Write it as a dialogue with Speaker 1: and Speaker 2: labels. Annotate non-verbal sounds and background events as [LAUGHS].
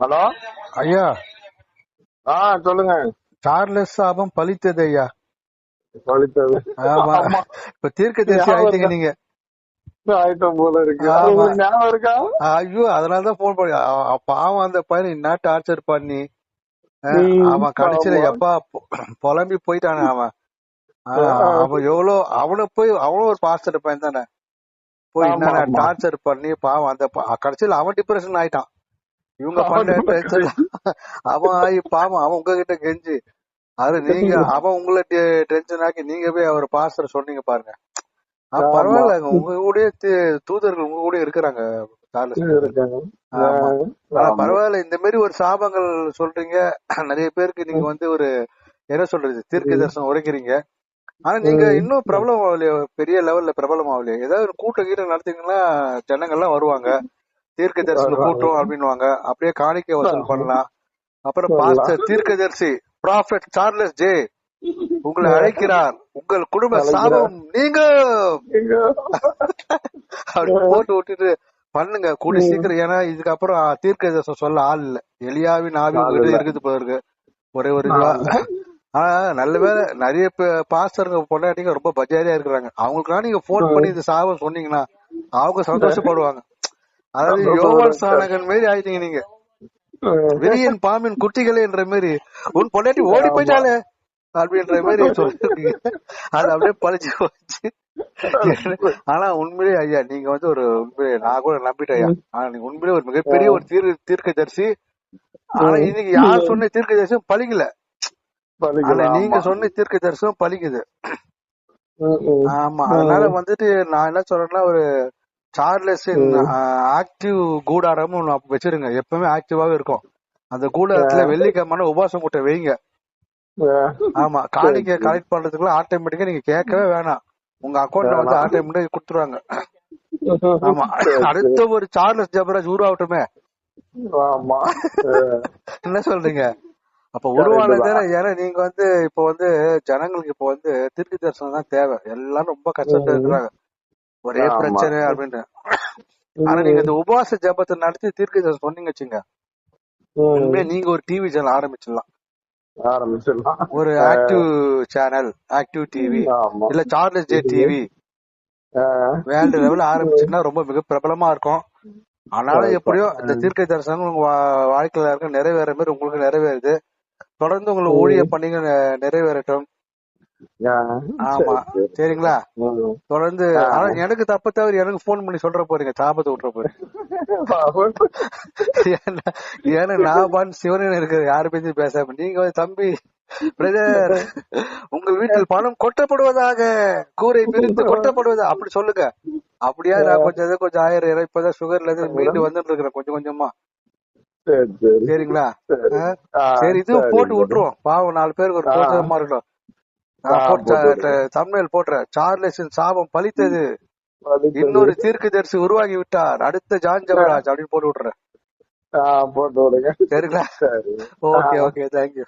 Speaker 1: Hello?
Speaker 2: ஐயா.
Speaker 1: ஆ சொல்லுங்க.
Speaker 2: Charles சாபம் பலித்தது ஐயா.
Speaker 1: பழித்தது.
Speaker 2: ஆமா. இப்ப தீர்க்க தரிசி ஆயிட்டீங்க? நீங்க.
Speaker 1: போல இருக்கு. ஞாபகம் இருக்கா?
Speaker 2: ஐயோ அதனாலதான் போன் பண்ணி பாவம் அந்த பையன் என்ன டார்ச்சர் பண்ணி. அவன் கடைசியில. எப்பா புலம்பி போயிட்டானே அவன். அவன் எவ்வளவு அவனை போய் அவனும் ஒரு பாஸ்டர் பையன் தானே. போய்
Speaker 1: ஆமா.
Speaker 2: டார்ச்சர் பண்ணி பாவம் அந்த கடைசியில அவன் டிப்ரெஷன் ஆயிட்டான். இவங்க பண்ண அவன் பாவம் அவன் உங்ககிட்ட கெஞ்சி. அது நீங்க அவன் உங்களை டென்ஷன் ஆக்கி நீங்க போய் அவர் பாஸ்டர் சொன்னீங்க பாருங்க. பரவாயில்ல உங்க கூட தூதர்கள் உங்க கூட இருக்கிறாங்க. பரவாயில்ல. இந்த மாதிரி ஒரு சாபங்கள் சொல்றீங்க. நிறைய பேருக்கு நீங்க வந்து ஒரு என்ன சொல்றது தீர்க்க தரிசனம் உரைக்கிறீங்க. ஆனா நீங்க இன்னும் பிரபலம் ஆகலையோ பெரிய லெவல்ல பிரபலம் ஆகலையோ ஏதாவது ஒரு கூட்டம் கீட்டம் நடத்தீங்கன்னா ஜனங்கள்லாம் வருவாங்க. தீர்க்க தரிசன
Speaker 1: வருவாங்க.
Speaker 2: கூட்டம் அப்படின்னுவாங்க. அப்படியே காணிக்கை வசூல். பண்ணலாம். அப்புறம். பாஸ்டர் தீர்க்கதரிசி ப்ராஃபெட் சார்லஸ் ஜே உங்களை அழைக்கிறார். உங்கள் குடும்ப. சாபம் நீங்க? அப்படி போட்டு விட்டுட்டு பண்ணுங்க. கூடி சீக்கிரம். ஏன்னா இதுக்கப்புறம் தீர்க்க தரிசனம் சொல்ல ஆள் இல்ல. எலியாவின் ஆவி உங்ககிட்ட. இருக்குது போல இருக்கு. ஒரே ஒரு இதுவா. ஆனா நல்ல வேலை நிறைய பாஸ்டருங்க பொண்டாட்டிங்க ரொம்ப பஜாரியா இருக்கிறாங்க. அவங்களுக்குலாம் நீங்க போன் பண்ணி இந்த சாபம் சொன்னீங்கன்னா அவங்க சந்தோஷப்படுவாங்க. அதாவது யோவான் சாணகன் மாரி ஆயிட்டீங்க நீங்க. விரியன் பாம்பின் குட்டிகளே என்ற மாதிரி. உன் பொண்டாட்டி ஓடி போயிட்டாலே அப்படின்ற மாதிரி [LAUGHS] சொல்லிருக்கீங்க அது அப்படியே பழிச்சு போச்சு. [LAUGHS] ஆனா உண்மையிலே ஐயா நீங்க வந்து ஒரு உண்மையிலே நான் கூட நம்பிட்டேன் ஐயா. ஆனா நீங்க உண்மையிலே ஒரு மிகப்பெரிய ஒரு தீர் தீர்க்கதரிசி. ஆனா இன்னைக்கு யார் சொன்ன தீர்க்க தரிசனம் பழிக்கல. நீங்க. சொன்ன தீர்க்க தரிசனம் பழிக்குது. ஆமா அதனால வந்துட்டு நான் என்ன சொல்றேன்னா ஒரு சார்லஸ் ஆக்டிவ் கூடாரமும் ஒண்ணு வச்சிருங்க. எப்பவுமே ஆக்டிவாவே இருக்கும். அந்த கூடாரத்துல வெள்ளிக்கிழமை உபாசம் கூட்ட வைங்க. ஆமா. காணிக்கை கலெக்ட் பண்றதுக்குள்ள ஆட்டோமேட்டிக்கா நீங்க கேட்கவே வேணாம். உங்க அக்கௌண்ட்ல வந்து ஆட்டோமேட்டிக்கா கொடுத்துருவாங்க. ஆமா. அடுத்த ஒரு சார்லஸ் ஜபராஜ் உருவாகட்டுமே. என்ன சொல்றீங்க? அப்ப உருவானதே ஏன்னா நீங்க வந்து இப்ப வந்து ஜனங்களுக்கு இப்ப வந்து திருக்கு தரிசனம் தான் தேவை. எல்லாரும் ரொம்ப கஷ்டத்துல இருக்கிறாங்க. ஒரே. பிரச்சனை அப்படின்னு ஆனா நீங்க இந்த உபவாச ஜபத்தை நடத்தி தீர்க்க சொன்னீங்க வச்சுங்க. உண்மையா நீங்க ஒரு டிவி சேனல் ஆரம்பிச்சிடலாம்.
Speaker 1: ஆரம்பிச்சிடலாம்.
Speaker 2: ஒரு ஆக்டிவ் சேனல் ஆக்டிவ் டிவி இல்ல சார்லஸ் ஜே டிவி
Speaker 1: ஆ.
Speaker 2: வேர்ல்டு லெவல்ல ஆரம்பிச்சுன்னா ரொம்ப மிக பிரபலமா இருக்கும். ஆனாலும் எப்படியோ இந்த தீர்க்க தரிசனம் உங்க வாழ்க்கையில இருக்க நிறைவேற மாதிரி உங்களுக்கு நிறைவேறுது. தொடர்ந்து உங்களை ஊழிய பண்ணீங்க நெ- நிறைவேறட்டும். ஆமா.
Speaker 1: சரி, சரி.
Speaker 2: சரிங்களா. தொடர்ந்து ஆனா எனக்கு தப்ப தவிர எனக்கு போன் பண்ணி சொல்ற போறீங்க சாபத்தை விட்டுற போறீங்க [LAUGHS] ஏன்னா நான் பாட்டு சிவனன் இருக்கிற யாரு பேசி பேசாம நீங்க வந்து தம்பி பிரதர் உங்க வீட்டில் பணம் கொட்டப்படுவதாக கூரை பிரித்து கொட்டப்படுவதா அப்படி சொல்லுங்க. அப்படியா நான் கொஞ்சம் கொஞ்சம் ஆயிரம் இப்பதான் சுகர்ல இருந்து மீண்டு வந்துட்டு இருக்கிறேன் கொஞ்சம் கொஞ்சமா.
Speaker 1: சரி சரி.
Speaker 2: சரிங்களா?
Speaker 1: சரி.
Speaker 2: இதுவும் போட்டு. விட்டுருவோம். பாவம் நாலு பேருக்கு ஒரு. பிரோஜனமா இருக்கட்டும். தமிழ் போட்டுறேன் சார்லஸின் சாபம் பலித்தது
Speaker 1: அதுக்கு
Speaker 2: இன்னொரு தீர்க்கதரிசி உருவாகி விட்டார். அடுத்த ஜான் ஜபராஜ் அப்படின்னு போட்டு விட்டுறேன்
Speaker 1: ஆ, போட்டு விடுங்க.
Speaker 2: சரிங்களா?
Speaker 1: சரி.
Speaker 2: Okay okay thank you